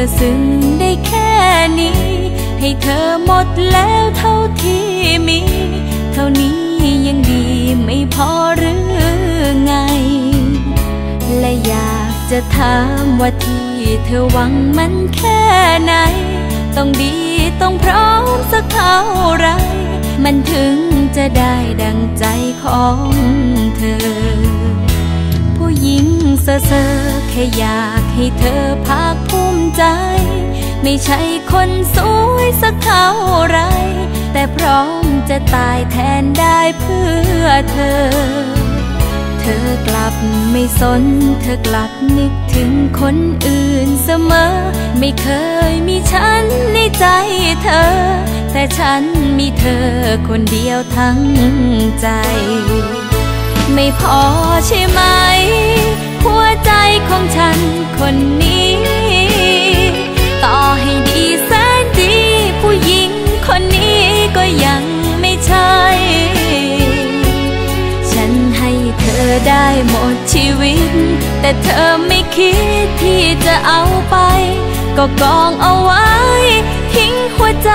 อซึ้งได้แค่นี้ ให้เธอหมดแล้วเท่าที่มี เท่านี้ยังดีไม่พอหรือไง และอยากจะถามว่าที่เธอหวังมันแค่ไหน ต้องดีต้องพร้อมสักเท่าไร มันถึงจะได้ดังใจของเธอผู้หญิงเซ่อแค่อยากให้เธอภาคภูมิ ใจ ไม่ใช่คนสวยสักเท่าไร แต่พร้อมจะตายแทนได้เพื่อเธอ เธอกลับไม่สน เธอกลับนึกถึงคนอื่นเสมอ ไม่เคยมีฉันในใจเธอ แต่ฉันมีเธอคนเดียวทั้งใจ ไม่พอใช่ไหม หัวใจของฉันคนนี้ หมดชีวิต แต่เธอไม่คิดที่จะเอาไป ก็กองเอาไว้ ทิ้งหัวใจ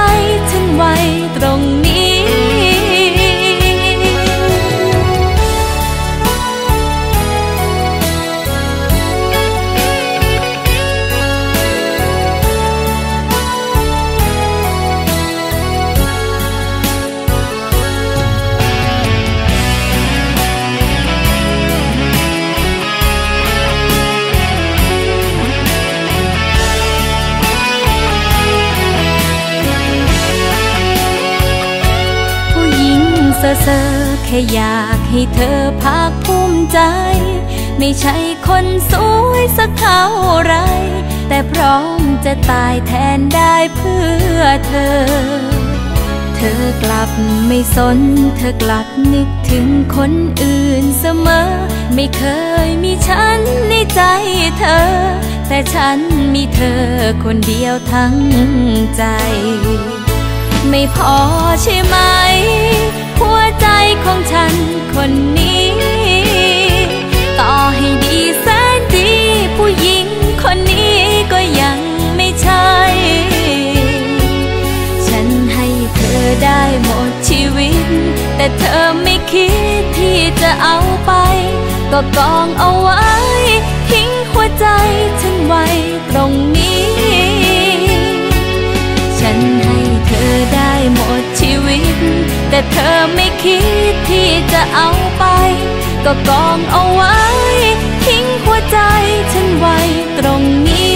ค่อยากให้เธอภาคภูมิใจ ไม่ใช่คนสวยสักเท่าไร แต่พร้อมจะตายแทนได้เพื่อเธอ เธอกลับไม่สน เธอกลับนึกถึงคนอื่นเสมอ ไม่เคยมีฉันในใจเธอ แต่ฉันมีเธอคนเดียวทั้งใจ ไม่พอใช่ไหม แต่เธอไม่คิดที่จะเอาไป ก็กองเอาไว้ ทิ้งหัวใจฉันไว้ตรงนี้ ฉันให้เธอได้หมดชีวิต แต่เธอไม่คิดที่จะเอาไป ก็กองเอาไว้ ทิ้งหัวใจฉันไว้ตรงนี้